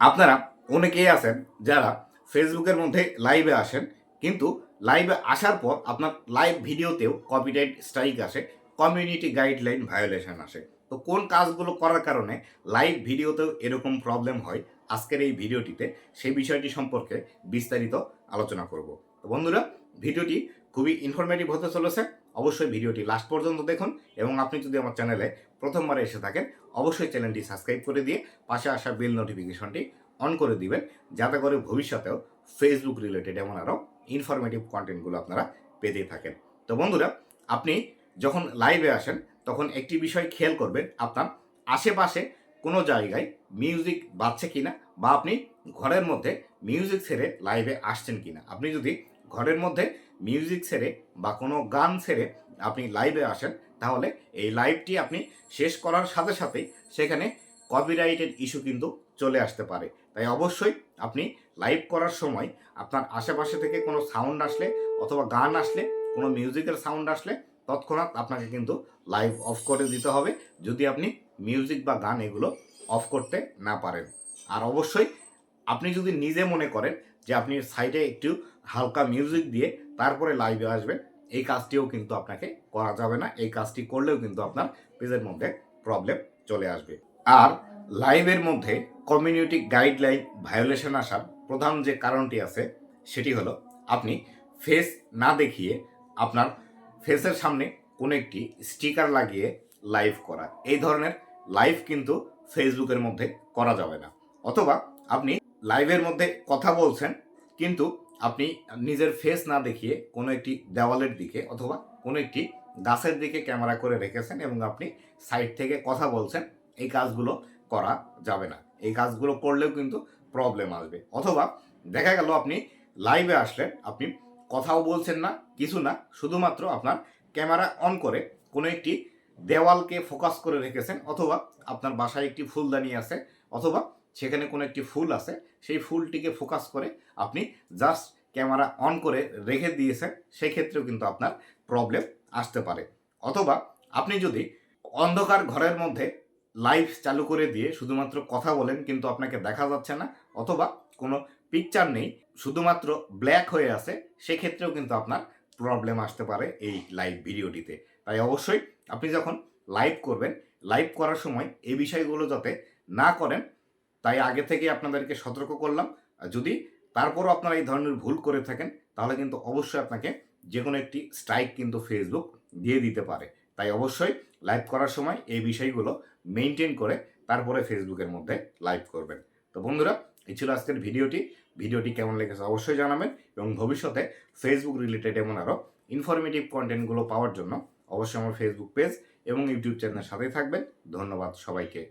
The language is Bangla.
আপনারা অনেকেই আছেন যারা ফেসবুকের মধ্যে লাইভে আসেন, কিন্তু লাইভে আসার পর আপনার লাইভ ভিডিওতেও কপিরাইট স্ট্রাইক আসে কমিউনিটি গাইডলাইন ভায়োলেশন আসে। তো কোন কাজগুলো করার কারণে লাইভ ভিডিওতেও এরকম প্রবলেম হয় আজকের এই ভিডিওটিতে সেই বিষয়টি সম্পর্কে বিস্তারিত আলোচনা করব। তো বন্ধুরা ভিডিওটি খুবই ইনফরমেটিভ হতে চলেছে। অবশ্যই ভিডিওটি লাস্ট পর্যন্ত দেখুন এবং আপনি যদি আমার চ্যানেলে প্রথমবার এসে থাকেন, অবশ্যই চ্যানেলটি সাবস্ক্রাইব করে দিয়ে পাশে আসা বেল নোটিফিকেশনটি অন করে দিবেন, যাতে করে ভবিষ্যতেও ফেসবুক রিলেটেড এমন আরও ইনফরমেটিভ কন্টেন্টগুলো আপনারা পেতে থাকেন। তো বন্ধুরা, আপনি যখন লাইভে আসেন, তখন একটি বিষয় খেয়াল করবেন, আপনার আশেপাশে কোনো জায়গায় মিউজিক বাজছে কিনা বা আপনি ঘরের মধ্যে মিউজিক ছেড়ে লাইভে আসছেন কিনা। আপনি যদি ঘরের মধ্যে মিউজিক ছেড়ে বা কোনো গান ছেড়ে আপনি লাইভে আসেন, তাহলে এই লাইভটি আপনি শেষ করার সাথে সাথেই সেখানে কপিরাইটেড ইস্যু কিন্তু চলে আসতে পারে। তাই অবশ্যই আপনি লাইভ করার সময় আপনার আশেপাশে থেকে কোনো সাউন্ড আসলে অথবা গান আসলে, কোনো মিউজিকের সাউন্ড আসলে তৎক্ষণাৎ আপনাকে কিন্তু লাইভ অফ করে দিতে হবে, যদি আপনি মিউজিক বা গান এগুলো অফ করতে না পারেন। আর অবশ্যই আপনি যদি নিজে মনে করেন যে আপনি সাইডে একটু হালকা মিউজিক দিয়ে তারপরে লাইভে আসবেন। এই কাজটিও কিন্তু আপনাকে করা যাবে না। এই কাজটি করলেও কিন্তু আপনার পেজের মধ্যে প্রবলেম চলে আসবে। আর লাইভের মধ্যে কমিউনিটি গাইডলাইন ভায়োলেশন আসার প্রধান যে কারণটি আছে, সেটি হলো আপনি ফেস না দেখিয়ে আপনার ফেসের সামনে কোনো একটি স্টিকার লাগিয়ে লাইভ করা। এই ধরনের লাইভ কিন্তু ফেসবুকের মধ্যে করা যাবে না। অথবা আপনি লাইভের মধ্যে কথা বলছেন, কিন্তু আপনি নিজের ফেস না দেখিয়ে কোনো একটি দেওয়ালের দিকে অথবা কোনো একটি গাছের দিকে ক্যামেরা করে রেখেছেন এবং আপনি সাইড থেকে কথা বলছেন, এই কাজগুলো করা যাবে না। এই কাজগুলো করলেও কিন্তু প্রবলেম আসবে। অথবা দেখা গেল আপনি লাইভে আসলেন, আপনি কথাও বলছেন না, কিছু না, শুধুমাত্র আপনার ক্যামেরা অন করে কোনো একটি দেওয়ালকে ফোকাস করে রেখেছেন, অথবা আপনার বাসায় একটি ফুলদানি আছে, অথবা সেখানে কোনো একটি ফুল আছে, সেই ফুলটিকে ফোকাস করে আপনি জাস্ট ক্যামেরা অন করে রেখে দিয়েছেন, সেক্ষেত্রেও কিন্তু আপনার প্রবলেম আসতে পারে। অথবা আপনি যদি অন্ধকার ঘরের মধ্যে লাইভ চালু করে দিয়ে শুধুমাত্র কথা বলেন কিন্তু আপনাকে দেখা যাচ্ছে না, অথবা কোনো পিকচার নেই, শুধুমাত্র ব্ল্যাক হয়ে আছে, সেক্ষেত্রেও কিন্তু আপনার প্রবলেম আসতে পারে এই লাইভ ভিডিওটিতে তাই অবশ্যই আপনি যখন লাইভ করবেন লাইভ করার সময় এই বিষয়গুলো যাতে না করেন তাই আগে থেকে আপনাদেরকে সতর্ক করলাম। যদি তারপরও আপনারা এই ধরনের ভুল করে থাকেন, তাহলে কিন্তু অবশ্যই আপনাকে যে কোনো একটি স্ট্রাইক কিন্তু ফেসবুক দিয়ে দিতে পারে। তাই অবশ্যই লাইভ করার সময় এই বিষয়গুলো মেনটেন করে তারপরে ফেসবুকের মধ্যে লাইভ করবেন। তো বন্ধুরা, এই ছিল আজকের ভিডিওটি। ভিডিওটি কেমন লেগেছে অবশ্যই জানাবেন এবং ভবিষ্যতে ফেসবুক রিলেটেড এমন আরও ইনফরমেটিভ কন্টেন্টগুলো পাওয়ার জন্য অবশ্যই আমার ফেসবুক পেজ এবং ইউটিউব চ্যানেলের সাথেই থাকবেন। ধন্যবাদ সবাইকে।